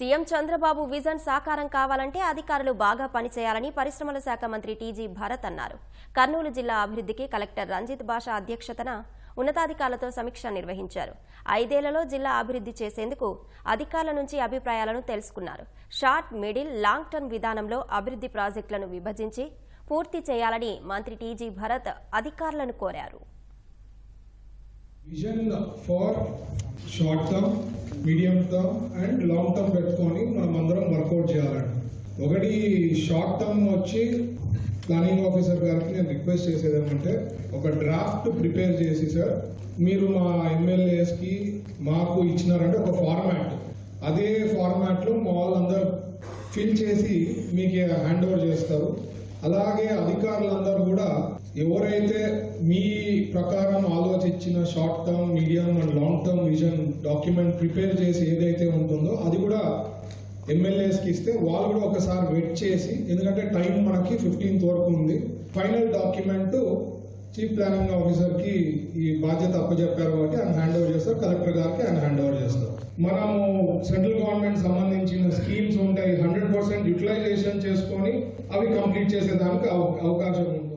CM Chandrababu vision సాకారం కావాలంటే అధికారులు బాగా పనిచేయాలని పరిశ్రమల శాఖ మంత్రి టీజీ భరత్ అన్నారు. కర్నూలు జిల్లా అభివృద్ధికి కలెక్టర్ రంజిత్ బాషా అధ్యక్షతన ఉన్నతాధికారులతో సమీక్ష నిర్వహించారు. ఐదేళ్ళలో జిల్లా అభివృద్ధి చేసేందుకు అధికారుల నుంచి అభిప్రాయాలను తెలుసుకున్నారు. షార్ట్ మిడిల్ లాంగ్ టర్మ్ విధానంలో అభివృద్ధి ప్రాజెక్టులను విభజించి పూర్తి చేయాలని మంత్రి టీజీ భరత్ అధికారులను కోరారు. Vision for short term medium term and long term పెట్టుకొని మనం అందరం వర్కౌట్ చేయాలండి. ఒకటి షార్ట్ టర్మ్ వచ్చి ప్లానింగ్ ఆఫీసర్ గారికి నేను రిక్వెస్ట్ చేసేది ఏమంటే ఒక డ్రాఫ్ట్ ప్రిపేర్ చేసి సార్ మీరు మా ఎమ్మెల్యేస్కి మాకు ఇచ్చినారంటే ఒక ఫార్మాట్ అదే ఫార్మాట్లో మా వాళ్ళందరూ ఫిల్ చేసి మీకు హ్యాండ్ ఓవర్ చేస్తారు. అలాగే అధికారులందరూ కూడా ఎవరైతే మీ ప్రకారం ఆలోచించిన short term medium and long term vision document prepare చేసి ఏదైతే ఉంటుందో అది కూడా ఎమ్మెల్యేస్కి ఇస్తే వాళ్ళు కూడా ఒకసారి వెయిట్ చేసి ఎందుకంటే టైం మనకి ఫిఫ్టీన్త్ వరకు ఉంది. ఫైనల్ డాక్యుమెంట్ చీఫ్ ప్లానింగ్ ఆఫీసర్కి ఈ బాధ్యత అప్పచెప్పారు కాబట్టి ఆయన హ్యాండ్ ఓవర్ చేస్తారు కలెక్టర్ గారికి ఆయన హ్యాండ్ ఓవర్ చేస్తారు. మనము సెంట్రల్ గవర్నమెంట్ సంబంధించిన స్కీమ్ యూటిలైజేషన్ చేసుకొని అవి కంప్లీట్ చేసేదానికి అవ- అవకాశం ఉంటుంది